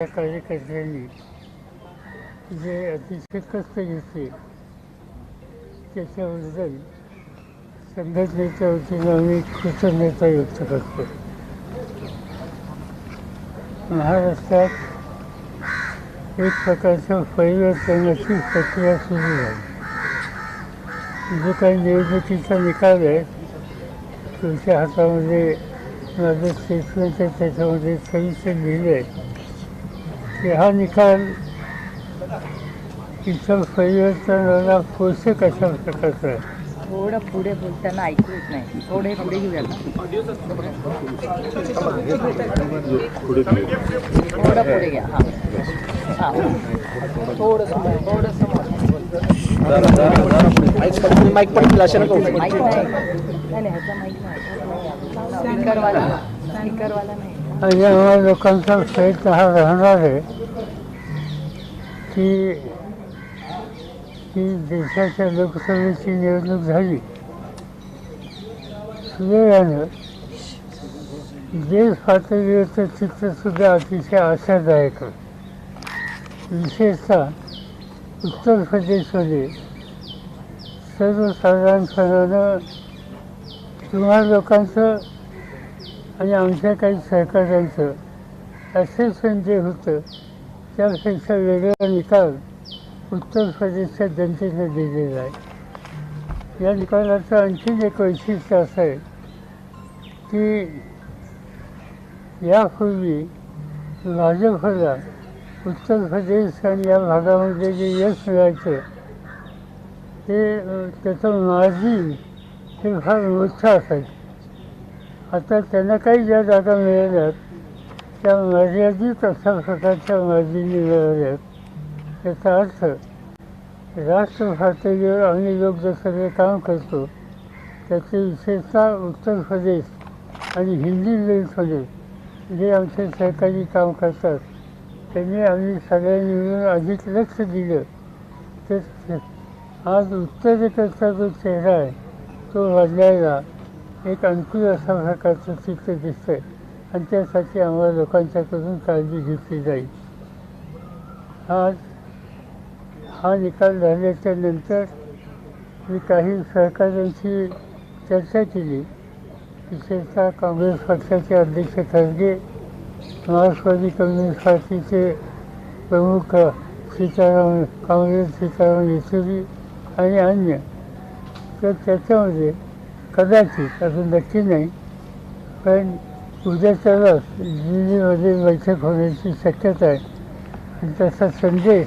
या कार्यकर्त्यांनी जे अतिशय कष्ट घेतले त्याच्याबद्दल संघटनेच्या वतीनं आम्ही कृतज्ञता व्यक्त करतो. महाराष्ट्रात एक प्रकारचं परिवर्तनाची प्रक्रिया सुरू झाली. जो काही निवडणुकीचा निकाल आहे तुमच्या हातामध्ये माझं स्टेटमेंट आहे त्याच्यामध्ये सविस्तर लिहिलं आहे. की हा निकाल इतर परिवर्तनाला पोषक अशा प्रकारचा आहे थोडं पुढे बोलताना ऐकू येत नाही. थोडे पुढे घेऊया ना. थोडं पुढे घ्या. हां. हां. थोडंसं थोडंसं माईक पडतील अशा नको माईक नाही नाही नाही ह्याचा माईक नाही. स्पीकरवाला स्पीकरवाला नाही. आणि लोकांचा प्रयत्न हा राहणार आहे की की देशाच्या लोकसभेची निवडणूक झाली. सुदैवानं देश पातळीवरचं चित्रसुद्धा अतिशय आशादायक विशेषतः उत्तर प्रदेशमध्ये सर्वसाधारणपणानं तुम्हा लोकांचं आणि आमच्या काही सहकाऱ्यांचं असेसमेंट जे होतं त्यापेक्षा वेगळा निकाल उत्तर प्रदेशच्या जनतेने दिलेला आहे. या निकालाचं आणखीन एक वैशिष्ट्य असं आहे की यापूर्वी भाजपला उत्तर प्रदेश आणि या भागामध्ये जे यश मिळायचं ते त्याचं मार्जिन हे फार मोठं असायचं. आता त्यांना काही ज्या जागा मिळाल्यात. त्या मर्यादित अशा प्रकारच्या मार्जिनी मिळाल्यात याचा अर्थ राष्ट्र पातळीवर आम्ही लोक जसं सगळे काम करतो. त्याचे विशेषतः उत्तर प्रदेश आणि हिंदी बेल्टमध्ये जे आमचे सहकारी काम करतात. त्यांनी आम्ही सगळ्यांनी मिळून अधिक लक्ष दिलं. तर आज उत्तरेकडचा जो चेहरा आहे तो बदलायला एक अनुकूल अशा प्रकारचं चित्र दिसतंय. आणि त्यासाठी आम्हाला लोकांच्याकडून काळजी घेतली जाईल. आज हा निकाल झाल्याच्यानंतर मी काही सहकाऱ्यांशी चर्चा केली. विशेषतः काँग्रेस पक्षाचे अध्यक्ष खरगे समाजवादी कम्युनिस्ट पार्टीचे प्रमुख सीताराम काँग्रेस सीताराम येचुरी आणि अन्य. तर त्याच्यामध्ये कदाचित अजून नक्की नाही पण उद्याच्यालाच दिल्लीमध्ये बैठक होण्याची शक्यता आहे. आणि त्याचा संदेश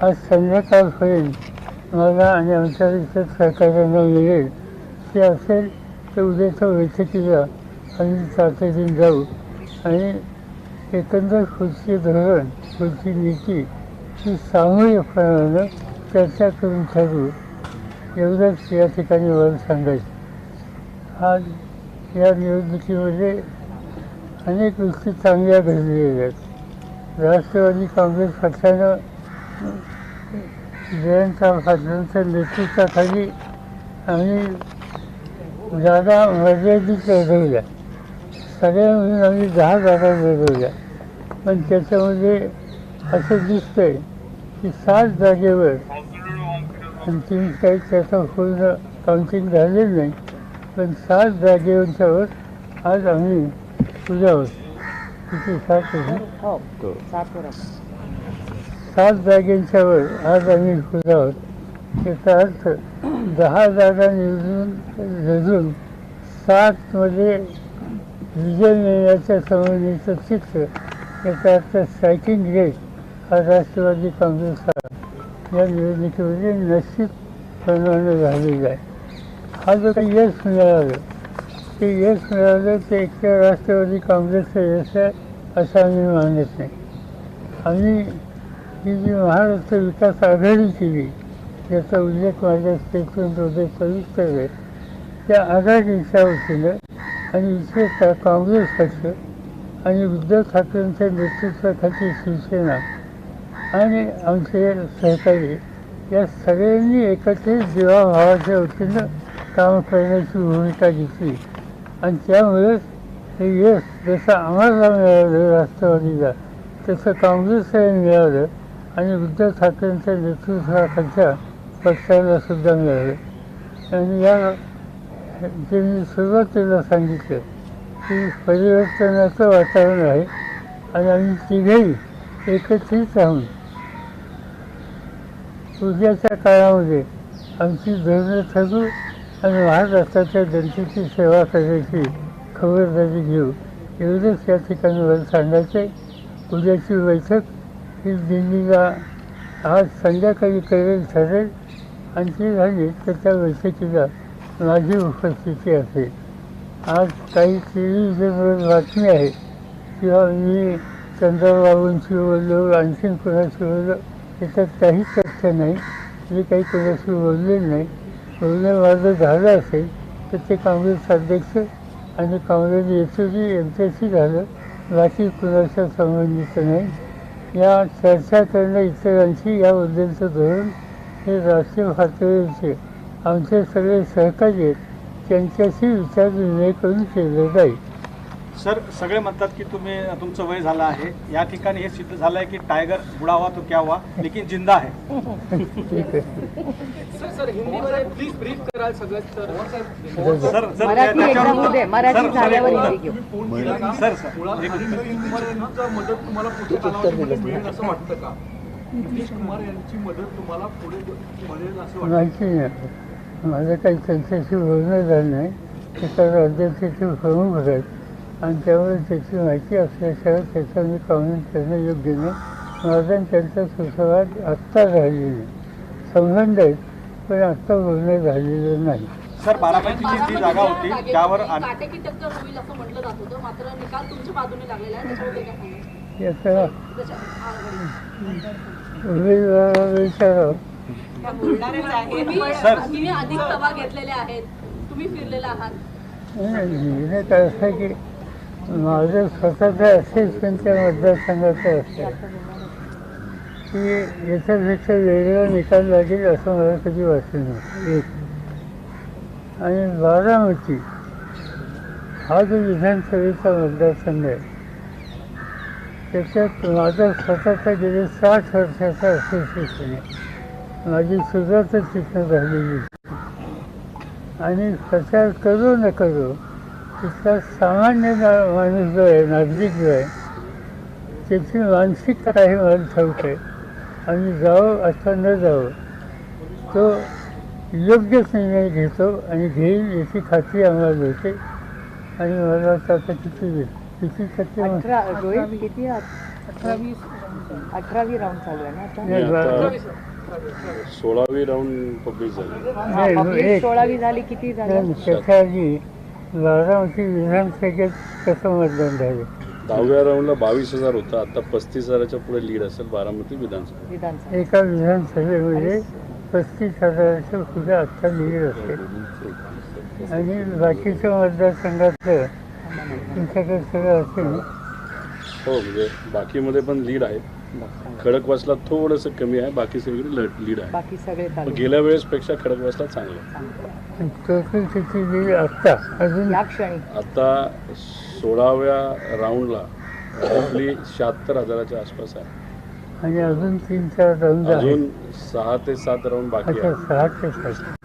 आज संध्याकाळपर्यंत मला आणि आमच्या इतर सहकार्यांना मिळेल. ते असेल तर उद्याच्या बैठकीला आम्ही तातडीने जाऊ. आणि एकंदर खुर्ची धोरण खुर्ची नीती ही सामूहिकपणानं चर्चा करून ठरवू. एवढंच या ठिकाणी मला सांगायचं. आज या निवडणुकीमध्ये अनेक गोष्टी चांगल्या घडलेल्या आहेत. राष्ट्रवादी काँग्रेस पक्षानं जयंत पाटलांच्या नेतृत्वाखाली आम्ही जागा मर्यादित लढवल्या. सगळ्या मिळून आम्ही दहा जागा लढवल्या. पण त्याच्यामध्ये असं दिसतंय की सात जागेवर आणखी काही त्याचं पूर्ण काउंटिंग झालेलं नाही. पण सात जागेवरच्यावर आज आम्ही तुझ्या आहोत किती सात होती हो सात वर सात जागेंच्यावर आज आम्ही खुला आहोत. याचा अर्थ दहा जागा निवडून लढून सातमध्ये विजय मिळण्याच्या संबंधीचं चित्र याचा अर्थ स्ट्रायकिंग रेट हा राष्ट्रवादी काँग्रेसचा या निवडणुकीमध्ये निश्चितप्रमाणे झालेला आहे. हा जो काही यश मिळालं? ते यश मिळालं ते एकट्या राष्ट्रवादी काँग्रेसचं यश आहे असं आम्ही मानत नाही. आम्ही ही जी महाराष्ट्र विकास आघाडी केली याचा उल्लेख माझ्या स्टेटमेंटमध्ये पवित्र आहे. त्या आघाडीच्या वतीनं आणि विशेषतः काँग्रेस पक्ष आणि उद्धव ठाकरेंच्या नेतृत्वाखाली शिवसेना आणि आमचे सहकारी या सगळ्यांनी एकत्रित जीवाभावाच्या वतीनं काम करण्याची भूमिका घेतली. आणि त्यामुळेच हे यश जसं आम्हाला मिळालं राष्ट्रवादीला तसं काँग्रेसला मिळालं आणि उद्धव ठाकरेंच्या नेतृत्वाखालच्या पक्षाला सुद्धा मिळालं. आणि या जे मी सुरुवातीला सांगितलं की परिवर्तनाचं वातावरण आहे आणि आम्ही तिघेही एकत्रित राहून उद्याच्या काळामध्ये आमची धोरणं ठरू आणि महाराष्ट्राच्या जनतेची सेवा करायची खबरदारी घेऊ. एवढंच या ठिकाणी मला सांगायचं आहे उद्याची बैठक ही दिल्लीला आज संध्याकाळी करेल ठरेल. आणि ती झाली तर त्या बैठकीला माझी उपस्थिती असेल. आज काही टेलिव्हिजनवर बातमी आहे. किंवा मी चंद्रबाबूंशी बोललो आणखीन कोणाशी बोललो याच्यात काही तथ्य नाही. मी काही कोणाशी बोललेलं नाही. बोलणं माझं झालं असेल तर ते काँग्रेस अध्यक्ष आणि काँग्रेस नेतृत्व यांच्याशी झालं. बाकी कुणाच्या संबंधित नाही. या चर्चा करणं इतरांशी याबद्दलचं धोरण हे राष्ट्रीय पातळीवरचे आमचे सगळे सहकारी आहेत. त्यांच्याशी विचारविनिमय करून केलं जाईल. सर सगळे म्हणतात की तुम्ही तुमचं वय झालं आहे. या ठिकाणी हे सिद्ध झालं आहे की टायगर बुडावा तो क्या हुआ लेकिन जिंदा आहे. ठीक आहे सर सर हिंदीमध्ये प्लीज ब्रीफ कराल सगळं sir. Sir sir sir, sir, झाल्यावर एक हिंदी घेऊ. मिनिट. सर. सर एक मिनिट. मदत तुम्हाला पुढच्या कालावधीमध्ये मिळेल असं वाटतं का? नितीश कुमार यांची मदत तुम्हाला पुढे मिळेल असं वाटतं? माहिती नाही. माझं काही त्यांच्याशी बोलणं झालं नाही. ते तर अध्यक्षाचे प्रमुख आहेत आणि त्यामुळे त्याची माहिती असल्याशिवाय त्याचं मी कमेंट करणं योग्य नाही. माझा त्यांचा सुसंवाद आत्ता झालेला संबंध आहेत पण आत्ता बोलणं झालेलं नाही. सर बारामतीची जी जागा होती त्यावर? याचा. उमेदवाराला सर. तुम्ही अधिक सभा घेतलेल्या आहेत. तुम्ही फिरलेला आहात. निर्णय काय असं की माझं स्वतःचं असेसमेंट मतदार मतदारसंघाचं असतं. की याच्यापेक्षा वेगळा निकाल लागेल असं मला कधी वाटलं नाही. एक आणि बारामती हा जो विधानसभेचा मतदारसंघ आहे त्याच्यात माझा स्वतःचा गेले साठ वर्षाचा असोसिएशन आहे. माझी सुरुवातच तिथनं झालेली आणि प्रचार करू न करू तिथला सामान्य माणूस जो आहे नागरिक जो आहे त्याची मानसिकता काही मला आहे आणि जावं अथवा न जावं तो योग्यच निर्णय घेतो आणि घेईल याची खात्री आम्हाला मिळते. आणि मला आता किती वेळ किती टक्के किती अठरावी अठरावी राऊंड चालू आहे ना सोळावी राऊंड पब्लिक झाली. सोळावी झाली किती झाली? नाही, त्याच्या आधी बारामती विधानसभेत कसं मतदान झालं? दहाव्या राऊंडला बावीस हजार होता. आता पस्तीस हजाराच्या पुढे लीड असेल बारामती विधानसभा. विधानसभा. एका विधानसभेमध्ये पस्तीस हजाराच्या पुढे आत्ता लीड असेल. आणि बाकीच्या मतदारसंघातलं तुमच्याकडे सगळं असेल हो म्हणजे बाकीमध्ये पण लीड आहे खडकवासला थोडंसं कमी आहे बाकी सगळीकडे लीड आहे. बाकी सगळे पण चालू गेल्या वेळेसपेक्षा खडकवासला चांगलं. आहे. टोटल किती लीड आत्ता? अजून? या क्षणी. आता सोळाव्या राऊंडला आपली शहात्तर हजाराच्या आसपास आहे. आणि अजून तीन चार राऊंड आहेत. अजून सहा ते सात राऊंड बाकी अच्छा आहे सहा ते सात.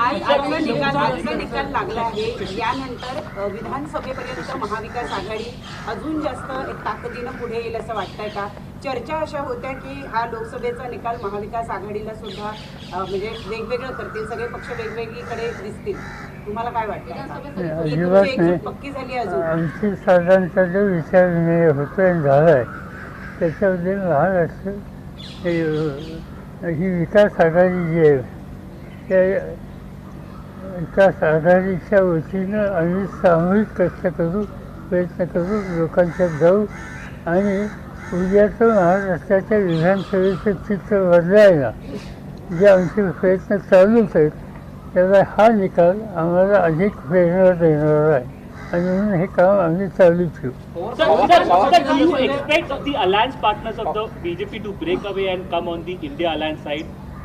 आज आजचा निकाल आजचा निकाल लागला आहे. यानंतर विधानसभेपर्यंत महाविकास आघाडी अजून जास्त एक ताकदीनं पुढे येईल असं वाटतंय का? चर्चा अशा होत्या की हा लोकसभेचा निकाल महाविकास आघाडीला सुद्धा म्हणजे वेगवेगळं करतील. सगळे पक्ष वेगवेगळीकडे दिसतील. तुम्हाला काय वाटतं पक्की झाली अजून? आमची साधारणतः जो विचार विनिमय होतो आणि झाला आहे त्याच्यामध्ये महाराष्ट्र हे, अ, ही विकास आघाडी जी आहे त्या विकास आघाडीच्या वतीनं आम्ही सामूहिक कष्ट करू प्रयत्न करू लोकांच्यात जाऊ आणि उद्याचं महाराष्ट्राच्या विधानसभेचं चित्र बदलायला जे आमचे प्रयत्न चालूच आहेत त्याचा हा निकाल आम्हाला अधिक प्रेरणा देणारा आहे. आणि म्हणून हे काम आम्ही चालू ठेवू. Sir, sir, sir, do you expect the alliance partners of the BJP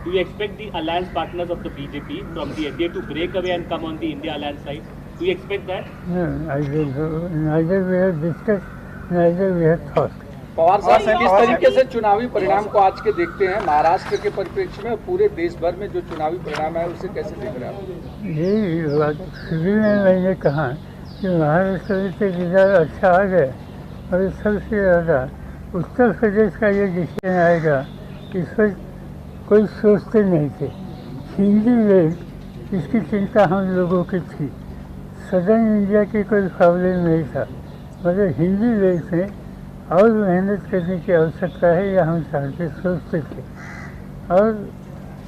Do you expect the alliance partners of the BJP from the NDA to break away and come on the India alliance side? Do you expect that? No, I don't know. Neither we have discussed, neither we have thought. Pawar Saheb किस तरीके से चुनावी परिणाम को आज के देखते हैं महाराष्ट्र के परिप्रेक्ष्य में पूरे देश भर में जो चुनावी परिणाम है उसे कैसे देख रहे हैं यही बात शुरू में मैंने कहा कि महाराष्ट्र तो रिजल्ट अच्छा आ गया और सबसे ज़्यादा उत्तर प्रदेश का ये डिसीजन आएगा इस पर कोई सोचते नहीं थे। हिंदी वेव इसकी चिंता हम लोगों की थी। सदर्न इंडिया की कोई प्रॉब्लम नहीं था। मगर हिंदी वेव में और मेहनत करने की आवश्यकता है, यह हम चाहते सोचते थे। और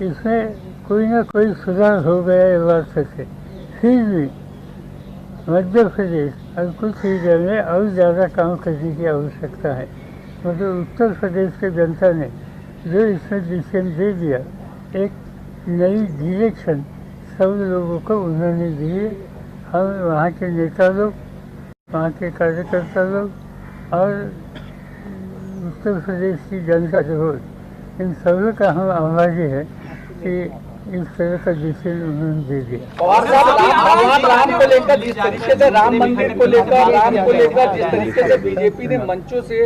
इसमें कोई ना कोई सुधार हो गया ये बात है फिर भी मध्य प्रदेश और कुछ एरिया में और ज़्यादा काम करने की आवश्यकता है। मतलब उत्तर प्रदेश की जनता ने जो इसमें डिसीजन दे दिया एक नई डिरेक्शन सब लोगों को उन्होंने दी हम वहाँ के नेता लोग वहाँ के कार्यकर्ता लोग और उत्तर प्रदेश की जनता जो हो इन सभी का हम आभारी है कि इस तरह का डिसीज़न उन्होंने दे दिया। पवार साहब राम भगवान राम को लेकर जिस तरीके से राम मंदिर को लेकर राम को लेकर जिस तरीके से बीजेपी ने मंचों से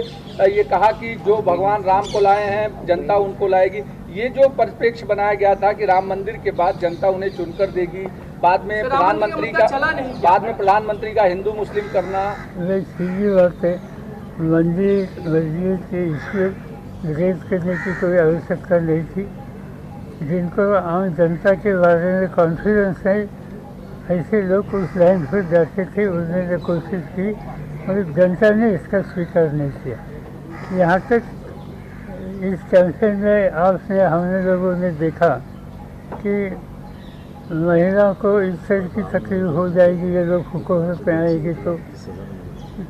ये कहा कि जो भगवान राम को लाए हैं जनता उनको लाएगी। ये जो परिप्रेक्ष्य बनाया गया था कि राम मंदिर के बाद जनता उन्हें चुनकर देगी बाद में का प्रधानमंत्री का? बाद में प्रधानमंत्री का हिंदू मुस्लिम करना। सीधी बात है मंदिर मस्जिद के ईश्वर रेज करने की कोई आवश्यकता नहीं थी। जिनको आम जनता के बारे में कॉन्फिडेंस है, ऐसे लोग उस लाइन पर जाते थे, उन्होंने कोशिश की, मगर जनता ने इसका स्वीकार नहीं किया। यहाँ तक, इस कैंपेन में आपने, हमने लोगों ने देखा कि महिलाओं को इस तरह की तकलीफ़ हो जाएगी, ये लोग हुकूमत में आएगी तो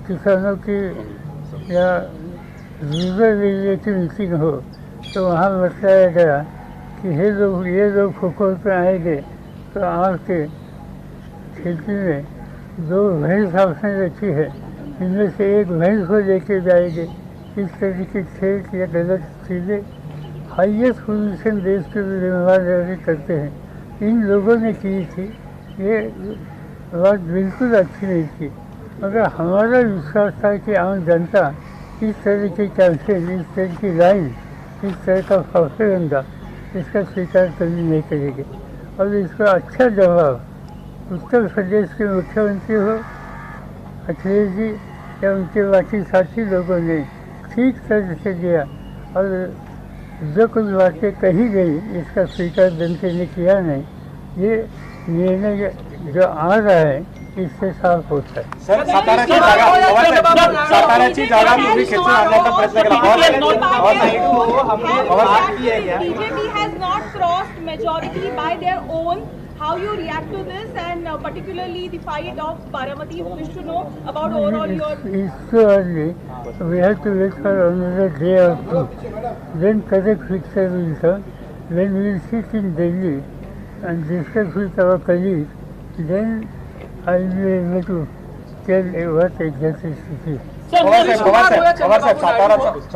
किसानों की या रूरल एरिया की मीटिंग हो तो वहाँ बताया गया कि ये लोग ये लोग हुकूमत में आएँगे तो आपके खेती में दो भैंस आपने रखी है। इनमें से एक भैंस को लेके जाएँगे। इस तरह की खेत या गलत चीज़ें हाइएस्ट पोजीशन देश के ज़िम्मेदारी करते हैं। इन लोगों ने की थी। ये बात बिल्कुल अच्छी नहीं थी। मगर हमारा विश्वास था कि आम जनता इस तरह की कैंपेन, इस तरह की लाइन इस तरह का प्रोपेगेंडा इसका स्वीकार कभी नहीं करेगी और इसका अच्छा जवाब उत्तर प्रदेश के मुख्यमंत्री हो अखिलेश जी या उनके बाकी साथी लोगों ने ठीक तरह से दिया और जो कुछ बातें कही गई इसका स्वीकार जनता ने किया नहीं ये निर्णय जो आ रहा है इससे साफ़ होता है सर जागा जागा तुम्ही खेचून आणण्याचा प्रयत्न केला पवार साहेब, पवार साहेब, not crossed majority by their own. How you react to this and uh, particularly the fight of Baramati, who wish to know about overall your It's, it's too early. We have to wait for another day or two. Then correct picture will come. When we sit in Delhi and discuss with our colleagues, then I will be able to tell what exactly it is.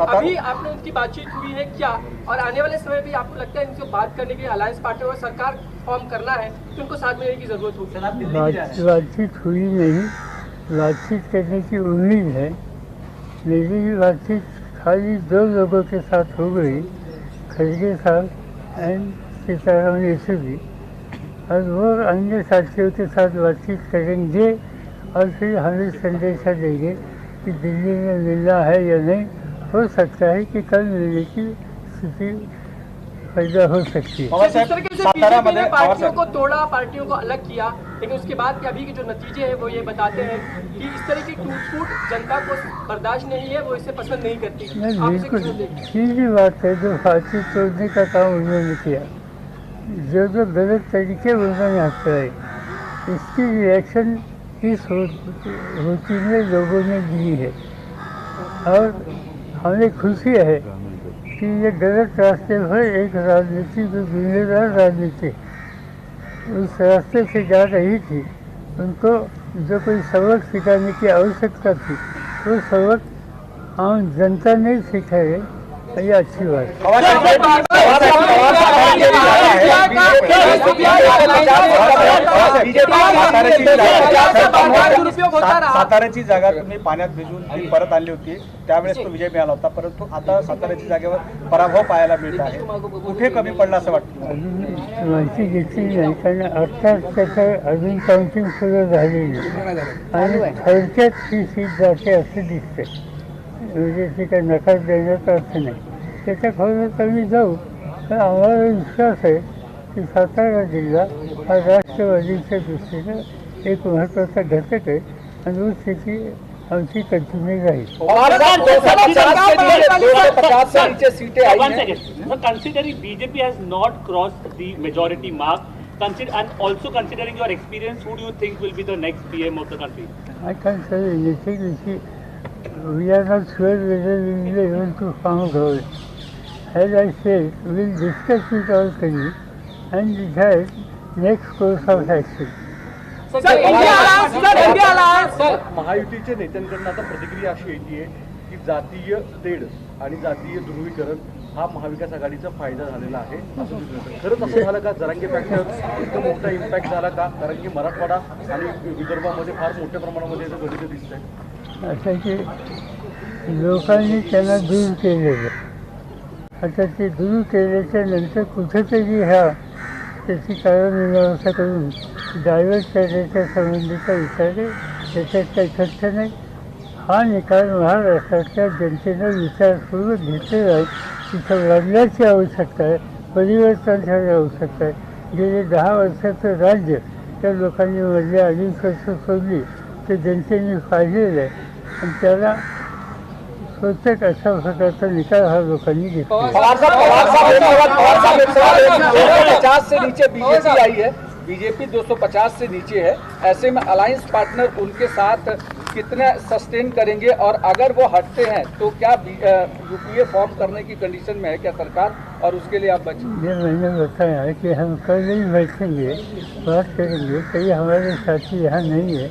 अभी आपने उनकी बातचीत हुई है क्या? और आने वाले समय भी आपको लगता है इनसे बात करने के लिए अलायंस पार्टी और सरकार फॉर्म करना है तो उनको साथ में की ज़रूरत होगी। बातचीत हुई नहीं। बातचीत करने की उम्मीद है मेरी बातचीत खाली दो लोगों के साथ हो गई खड़गे साहब एंड सीताराम येचुरी और वो अन्य साथियों के साथ बातचीत करेंगे और फिर हमें संदेशा देंगे। कि दिल्ली में मिलना है या नहीं हो सकता है कि कल मिलने की स्थिति पैदा हो सकती है। जिस तरीके से बीजेपी ने पार्टियों को तोड़ा पार्टियों को अलग किया लेकिन उसके बाद के अभी के जो नतीजे हैं वो ये बताते हैं कि इस तरह की टूट फूट जनता को बर्दाश्त नहीं है वो इसे पसंद नहीं करती। नहीं आप बिल्कुल। सीधी बात है जो फांसी तोड़ने का काम उन्होंने किया। जो जो गलत तरीके उन्होंने अपनाए इसकी रिएक्शन इस रुचि में लोगों ने दी है। और हमें खुशी है कि ये गलत रास्ते पर एक राजनीति जो जिम्मेदार राजनीति उस रास्ते से जा रही थी। उनको जो कोई सबक सिखाने की आवश्यकता थी वो सबक आम जनता ने सिखाए ये अच्छी बात है। साताऱ्याची जागा तुम्ही पाण्यात भिजून ती परत आणली होती त्यावेळेस तो विजय मिळाला होता परंतु आता साताऱ्याची जागेवर पराभव पाहायला मिळत आहे कुठे कमी पडला असं वाटतं अजून माहिती घेतली नाही कारण आत्ताच त्याचं अजून काउंटिंग सुरू झालेली आहे. आणि थोडक्यात ही सीट जाते असे दिसते म्हणजे ती काही नकार देण्याचा अर्थ नाही त्याच्या खरं आम्ही जाऊ तर आम्हाला विश्वास आहे की सातारा जिल्हा हा राष्ट्रवादीच्या दृष्टीनं एक महत्त्वाचा घटक आहे आणि तो स्थिती आमची कंटिन्यू राहील पवार साहब, 250 से नीचे 250 से नीचे सीटें आई One हैं second. So considering BJP has not crossed the majority mark, consider and also considering your experience, who do you think will be the next PM of the country? I can't you anything. You see, we are not sure whether we will be able to a government. As I said, we will discuss with our colleagues and decide next course of action. Sir महायुतीच्या नेत्यांकडून आता प्रतिक्रिया अशी येते की जातीय तेढ आणि जातीय ध्रुवीकरण हा महाविकास आघाडीचा फायदा झालेला आहे असं. खरंच असं झालं का? जरांगे फॅक्टर इतकं मोठा इम्पॅक्ट झाला का? कारण की मराठवाडा आणि विदर्भामध्ये फार मोठ्या प्रमाणामध्ये याचं गणित दिसतंय. असं की लोकांनी त्यांना दूर केलेलं आता ते दूर केल्याच्यानंतर कुठेतरी ह्या त्याची कारणमीमांसा करून डायव्हर्ट करण्याच्या संबंधीचा विचार आहे. त्याच्यात काही तथ्य नाही. हा निकाल महाराष्ट्रातल्या जनतेनं विचारपूर्वक घेतलेला आहे. तिथं लढण्याची आवश्यकता आहे. परिवर्तन झाले आवश्यकता आहे. गेले दहा वर्षाचं राज्य त्या लोकांनी मधली अडीच वर्ष सोडली. ते जनतेने पाहिलेलं आहे. आणि त्याला स्वतःच अशा प्रकारचा निकाल हा। लोकांनी घेतला पवार साहब पवार साहब एक सवाल पवार साहब एक सवाल दो सौ पचास से नीचे बीजेपी आई है बीजेपी 250 से नीचे है ऐसे में अलायंस पार्टनर उनके साथ कितना सस्टेन करेंगे? और अगर वो हटते हैं तो क्या यूपीए फॉर्म करने की कंडीशन में है क्या सरकार? और उसके लिए आप बचे ये मैंने बताया है कि हम कल ही बैठेंगे बात करेंगे। कई हमारे साथी यहाँ नहीं है।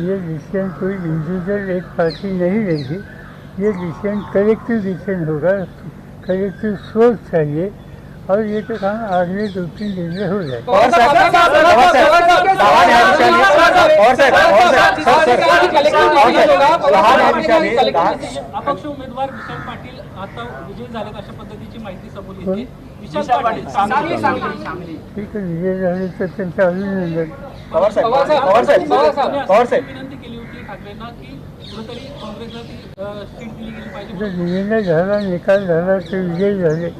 ये डिसीज़न कोई इंडिविजुअल एक पार्टी नहीं लेगी ये डिसीजन कलेक्टिव डिसीजन होगा कलेक्टिव सोच चाहिए और ये तो काम आगे दो तीन दिन में हो जाए और सर अपक्ष उमेदवार विशाल पाटील आता अशा पद्धतीची माहिती समोर येते विशाल पाटील सांगली ठीक आहे विजय झाले तर त्यांचं अभिनंदन पवार साहेब पवार साहेब पवार साहेब विनंती केली होती ठाकरेंना की कुठेतरी काँग्रेसला ती अ, सीट दिली गेली पाहिजे. जर निर्णय झाला निकाल झाला ते विजयी झाले.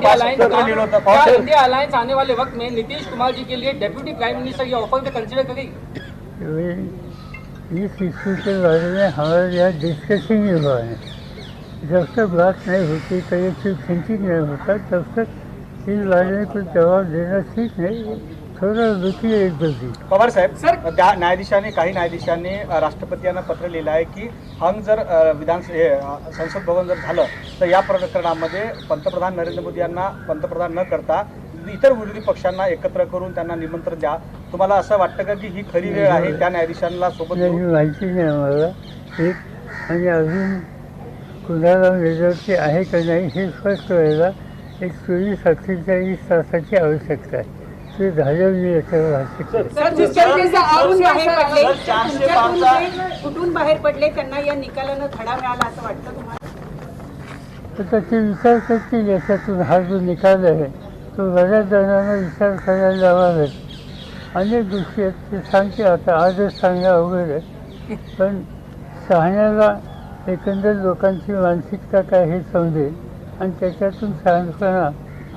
आता इंडिया अलायंस आने वाले वक्त में नीतीश कुमार जी के लिए डेप्यूटी प्राइम मिनिस्टर ये ऑफर को कंसिडर करेगी वे इस इशू के बारे में हमारे यहाँ डिस्कशन ही हुआ है। जब तक बात नहीं होती कलेक्टिव थिंकिंग नहीं होता। तब तक इस बारे में कुछ जवाब देना ठीक नहीं एक पवार साहेब त्या न्यायाधीशांनी काही न्यायाधीशांनी राष्ट्रपती यांना पत्र लिहिलं आहे की हंग जर विधान संसद भवन जर झालं तर या प्रकरणामध्ये पंतप्रधान नरेंद्र मोदी यांना पंतप्रधान न करता इतर विरोधी पक्षांना एकत्र करून त्यांना निमंत्रण द्या. तुम्हाला असं वाटतं का की ही खरी वेळ आहे त्या न्यायाधीशांना सोबत? माहिती नाही आम्हाला. एक आणि अजून कुणाला मेजॉरिटी आहे का नाही हे स्पष्ट व्हायला एक चोवीस अठ्ठेचाळीस तासाची आवश्यकता आहे. ते झालं मी याच्यावर. सर कुठून बाहेर पडले तुमच्यातून जे कुठून बाहेर पडले त्यांना या निकालानं धडा मिळाला असं वाटतं तुम्हाला? तर त्याचे विचार करतील याच्यातून हा जो निकाल आहे तो बऱ्याच जणांना विचार करायला लावावेत अनेक गोष्टी आहेत ते सांगते आता आजच सांगणं अवघड आहे पण शहाण्याला एकंदर लोकांची मानसिकता काय हे समजेल आणि त्याच्यातून शहाणपणा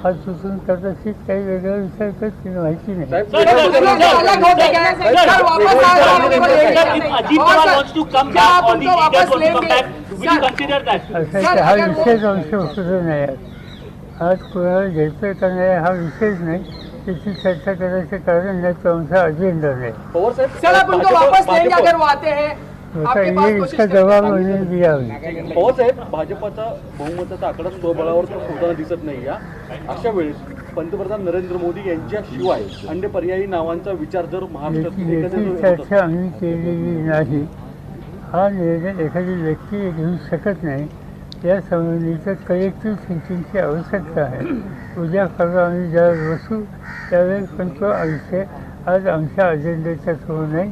हा सुचून कदाचित काही वेगळा विचार करतील माहिती नाही? असं की हा विषयच अंश होतं नाही आज आज कोणाला घ्यायचं का नाही हा विषयच नाही त्याची चर्चा करायचं कारण नाही तो आमचा अजेंडा नाही आपके पास कोशिश इसका। जवाब दिया साहेब भाजपचा बहुमताचा आकडा स्वबळावर तर होताना दिसत नाही या अशा वेळेस पंतप्रधान नरेंद्र मोदी यांच्याशिवाय अन्य पर्यायी नावांचा विचार जर महाराष्ट्रात याची एखाद्या जर होत चर्चा आम्ही केलेली नाही. हा निर्णय एखादी व्यक्ती घेऊ शकत नाही. या संबंधीचं कलेक्टिव्ह थिंकिंगची आवश्यकता आहे. उद्या परवा आम्ही ज्यावेळेस बसू त्यावेळेस पण तो विषय आज आमच्या अजेंड्याच्या समोर नाही?